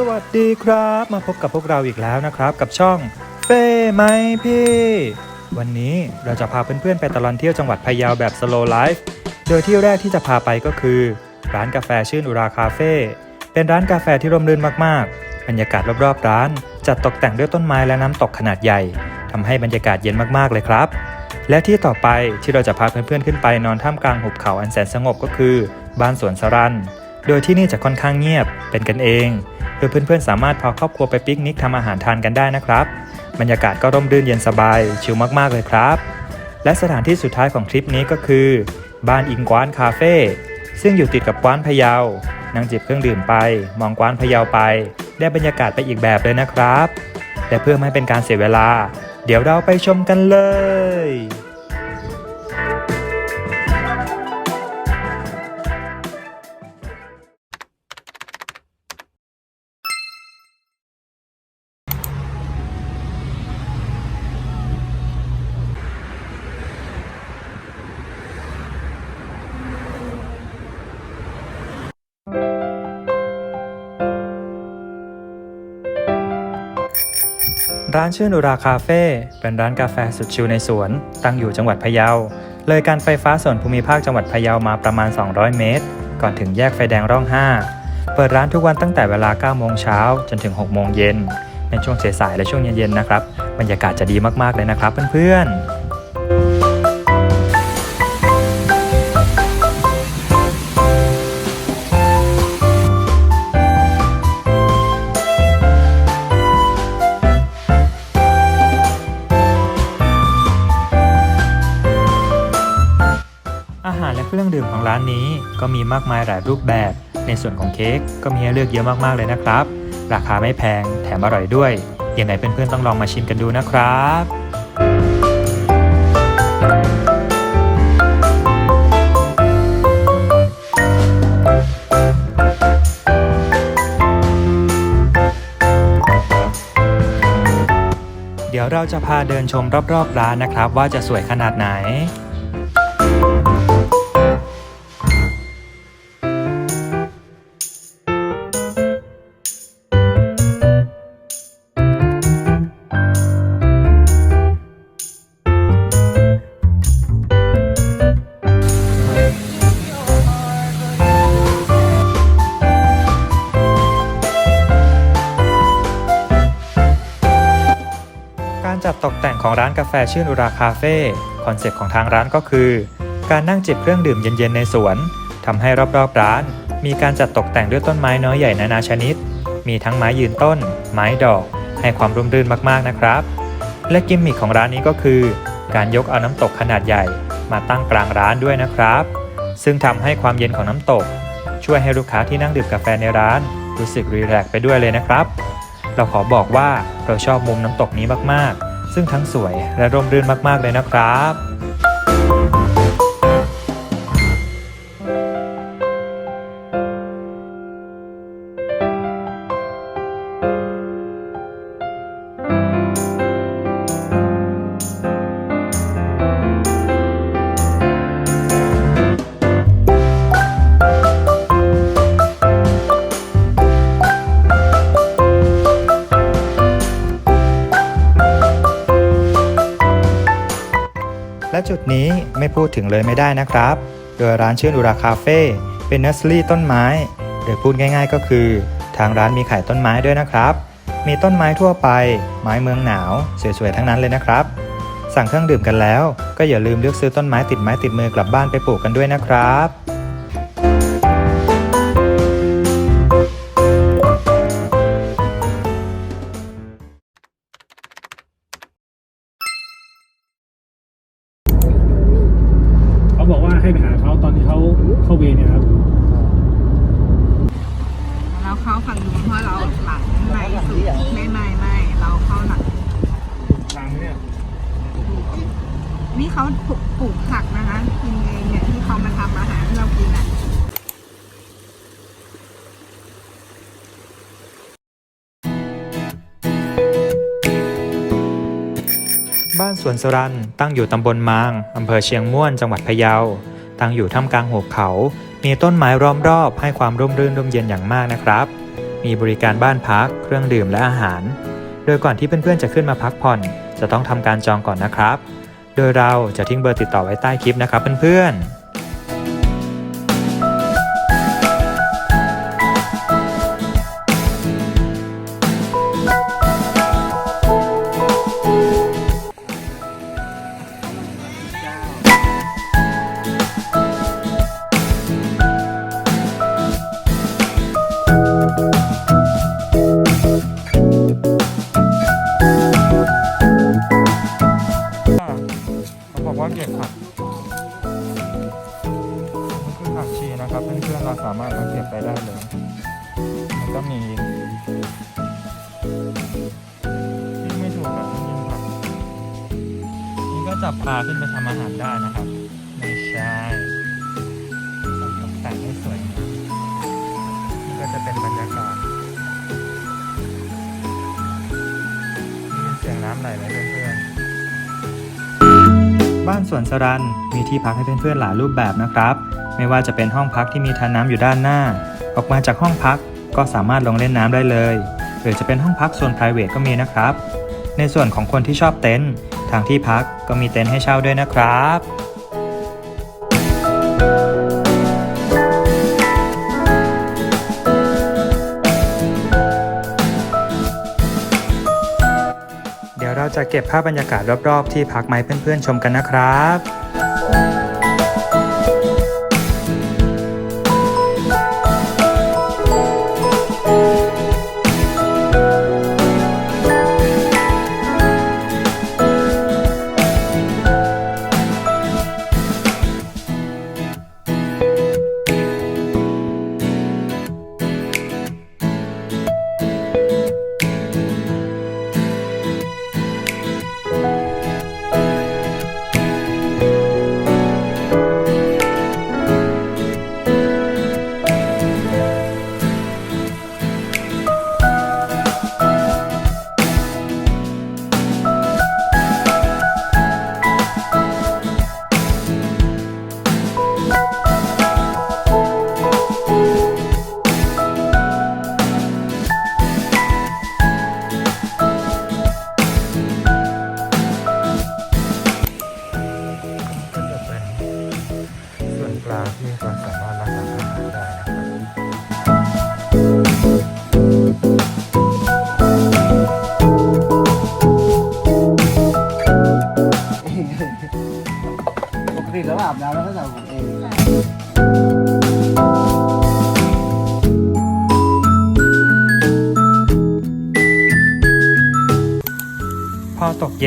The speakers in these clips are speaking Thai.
สวัสดีครับ มาพบกับพวกเราอีกแล้วนะครับ กับช่องเฟ่ไหมพี่ วันนี้เราจะพาเพื่อนๆ ไปตลอดเที่ยวจังหวัดพะเยาแบบ slow life โดยที่แรกที่จะพาไปก็คือ ร้านกาแฟชื่นอุราคาเฟ่เป็นร้านกาแฟที่ร่มรื่นมากๆ บรรยากาศรอบๆ ร้าน จัดตกแต่งด้วยต้นไม้และน้ำตกขนาดใหญ่ ทำให้บรรยากาศเย็นมากๆเลยครับ และที่ต่อไปที่เราจะพาเพื่อนๆขึ้นไปนอนท่ามกลางหุบเขาอันแสนสงบก็คือ บ้านสวนสรันโดยที่นี่จะค่อนข้างเงียบเป็นกันเอง โดยเพื่อนๆ สามารถพาครอบครัวไปปิกนิกทำอาหารทานกันได้นะครับ บรรยากาศก็ร่มรื่นเย็นสบาย ชิลมากๆเลยครับ และสถานที่สุดท้ายของทริปนี้ก็คือ บ้านอิงกวานคาเฟ่ซึ่งอยู่ติดกับกวานพะเยา นั่งจิบเครื่องดื่มไป มองกวานพะเยาไป ได้บรรยากาศไปอีกแบบเลยนะครับ และเพื่อไม่ให้เป็นการเสียเวลา เดี๋ยวเราไปชมกันเลย ร้านชื่อนอุราคาเฟ่เป็นร้านกาแฟสุดชิลในสวน ตั้งอยู่จังหวัดพะเยา เลยการไฟฟ้าส่วนภูมิภาคจังหวัดพะเยามาประมาณ 200 เมตร ก่อนถึงแยกไฟแดงร่อง 5 เปิดร้านทุกวันตั้งแต่เวลา 9 โมงเช้าจนถึง 6 โมงเย็น ในช่วงสายๆและช่วงเย็นๆนะครับ บรรยากาศจะดีมากๆเลยนะครับเพื่อนๆ เครื่องดื่มของร้านนี้ก็มีมากมายหลายรูปแบบ ในส่วนของเค้กก็มีให้เลือกเยอะมากๆเลยนะครับ ราคาไม่แพงแถมอร่อยด้วย ยังไงเพื่อนๆต้องลองมาชิมกันดูนะครับเดี๋ยวเราจะพาเดินชมรอบๆร้านนะครับ ว่าจะสวยขนาดไหน การจัดตกแต่งของร้านกาแฟชื่นอุราคาเฟ่คอนเซ็ปต์ของทางร้านก็คือ การนั่งจิบเครื่องดื่มเย็นๆในสวนทำให้รอบๆร้าน มีการจัดตกแต่งด้วยต้นไม้น้อยใหญ่นานาชนิด มีทั้งไม้ยืนต้น ไม้ดอก ให้ความร่มรื่นมากๆนะครับ และกิมมิคของร้านนี้ก็คือ การยกเอาน้ำตกขนาดใหญ่ มาตั้งกลางร้านด้วยนะครับ ซึ่งทำให้ความเย็นของน้ำตก ช่วยให้ลูกค้าที่นั่งดื่มกาแฟในร้าน รู้สึกรีแลกซ์ไปด้วยเลยนะครับ เราขอบอกว่าเราชอบมุมน้ำตกนี้มากๆ ซึ่งทั้งสวยและร่มรื่นมากๆเลยนะครับ และจุดนี้ไม่พูดถึงเลยไม่ได้นะครับ โดยร้านชื่นอุราคาเฟ่เป็นเนสซี่ต้นไม้โดยพูดง่ายๆก็คือ ทางร้านมีขายต้นไม้ด้วยนะครับ มีต้นไม้ทั่วไป ไม้เมืองหนาว สวยๆทั้งนั้นเลยนะครับ สั่งเครื่องดื่มกันแล้ว ก็อย่าลืมเลือกซื้อต้นไม้ติดไม้ติดมือกลับบ้านไปปลูกกันด้วยนะครับ เขาปลูกผักนะคะ กินเองเนี่ยที่เขามาทำอาหารให้เรากินอะบ้านสวนสรันตั้งอยู่ตำบลมางอำเภอเชียงม่วนจังหวัดพะเยา ตั้งอยู่ท่ามกลางหุบเขา มีต้นไม้ล้อมรอบให้ความร่มรื่นร่มเย็นอย่างมากนะครับ มีบริการบ้านพัก เครื่องดื่มและอาหาร โดยก่อนที่เพื่อนๆจะขึ้นมาพักผ่อน จะต้องทำการจองก่อนนะครับ โดยเราจะทิ้งเบอร์ติดต่อไว้ใต้คลิปนะครับเพื่อนๆ ผักนี่คือผักชีนะครับ เพื่อนๆเราสามารถเอาเก็บไปได้เลย มันก็มีที่ไม่ถูกกับที่ยิ่งผักนี่ก็จับปลาขึ้นไปทำอาหารได้นะครับ ไม่ใช่ตกแต่งให้สวยงามนี่ก็จะเป็นบรรยากาศเสียงน้ำไหลไหมเพื่อนๆ บ้านสวนสรันมีที่พักให้เพื่อนๆหลายรูปแบบนะครับ ไม่ว่าจะเป็นห้องพักที่มีทานน้ำอยู่ด้านหน้า ออกมาจากห้องพักก็สามารถลงเล่นน้ำได้เลย หรือจะเป็นห้องพักส่วน p r i v a t ก็มีนะครับ ในส่วนของคนที่ชอบเต็นท์ทางที่พักก็มีเต็นท์ให้เช่าด้วยนะครับ จะเก็บภาพบรรยากาศรอบๆ ที่พักไม้เพื่อนๆชมกันนะครับ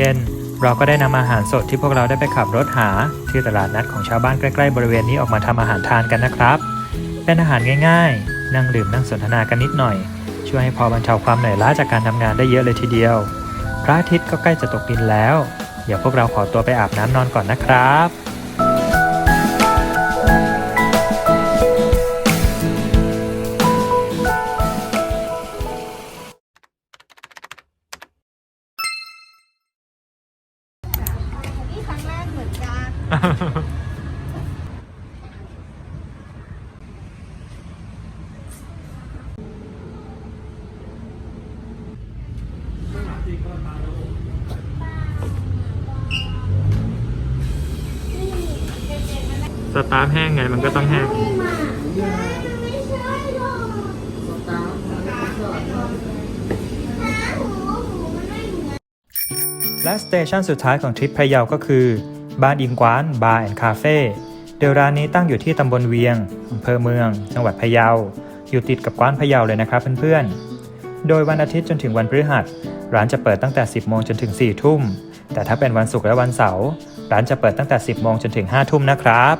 ย็น เราก็ได้นำอาหารสดที่พวกเราได้ไปขับรถหา ที่ตลาดนัดของชาวบ้านใกล้ๆบริเวณนี้ออกมาทำอาหารทานกันนะครับ เป็นอาหารง่ายๆ นั่งดื่มนั่งสนทนากันนิดหน่อย ช่วยให้พอบรรเทาความเหนื่อยล้าจากการทำงานได้เยอะเลยทีเดียว พระอาทิตย์ก็ใกล้จะตกดินแล้ว เดี๋ยวพวกเราขอตัวไปอาบน้ำนอนก่อนนะครับ สตาร์ฟแห้งไงมันก็ต้องแห้ง และสเตชันสุดท้ายของทริปพะเยาก็คือบ้านอิงกวานบาร์แอนด์คาเฟ่โดยร้านนี้ตั้งอยู่ที่ตำบลเวียงอำเภอเมือง จังหวัดพะเยา อยู่ติดกับกวานพะเยาเลยนะครับเพื่อนๆ โดยวันอาทิตย์จนถึงวันพฤหัส ร้านจะเปิดตั้งแต่ 10 โมงจนถึง 4 ทุ่ม แต่ถ้าเป็นวันศุกร์และวันเสาร์ ร้านจะเปิดตั้งแต่ 10 โมงจนถึง 5 ทุ่มนะครับ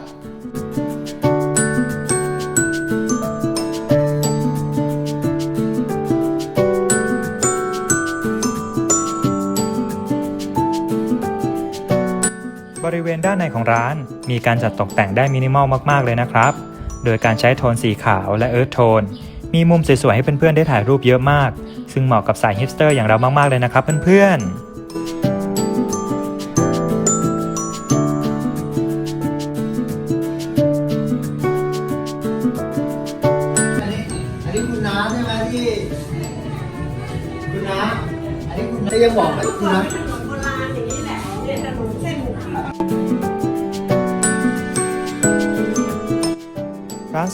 ริเวณด้านในของร้าน มีการจัดตกแต่งได้มินิมอลมากๆเลยนะครับ โดยการใช้โทนสีขาวและเอิร์ธโทน มีมุมสวยๆให้เพื่อนๆได้ถ่ายรูปเยอะมาก ซึ่งเหมาะกับสายฮิปสเตอร์อย่างเรามากๆเลยนะครับเพื่อนๆนี่นี่คุณน้าใช่ไหมที่คุณน้าอันนี้คุณน้ยังบอกไหมคุณน้า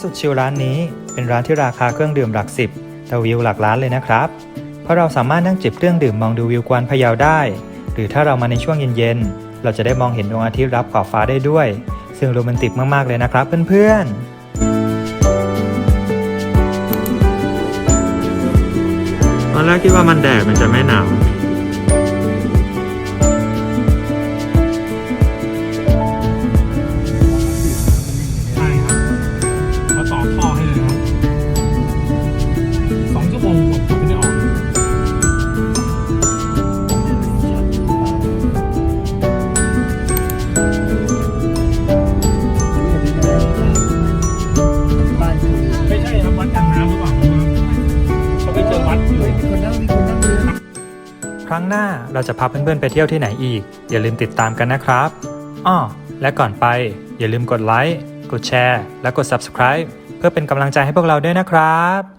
สุดชิลร้านนี้ เป็นร้านที่ราคาเครื่องดื่มหลักสิบแต่วิวหลักล้านเลยนะครับ เพราะเราสามารถนั่งจิบเครื่องดื่มมองดูวิวกวนพะเยาได้ หรือถ้าเรามาในช่วงเย็นๆ เราจะได้มองเห็นดวงอาทิตย์รับขอบฟ้าได้ด้วย ซึ่งโรแมนติกมากๆเลยนะครับเพื่อนๆตอนแรกคิดว่ามันแดดมันจะไม่หนาว ครั้งหน้าเราจะพาเพื่อนๆไปเที่ยวที่ไหนอีก อย่าลืมติดตามกันนะครับอ้อและก่อนไป อย่าลืมกดไลค์ กดแชร์ และกด subscribe เพื่อเป็นกำลังใจให้พวกเราด้วยนะครับ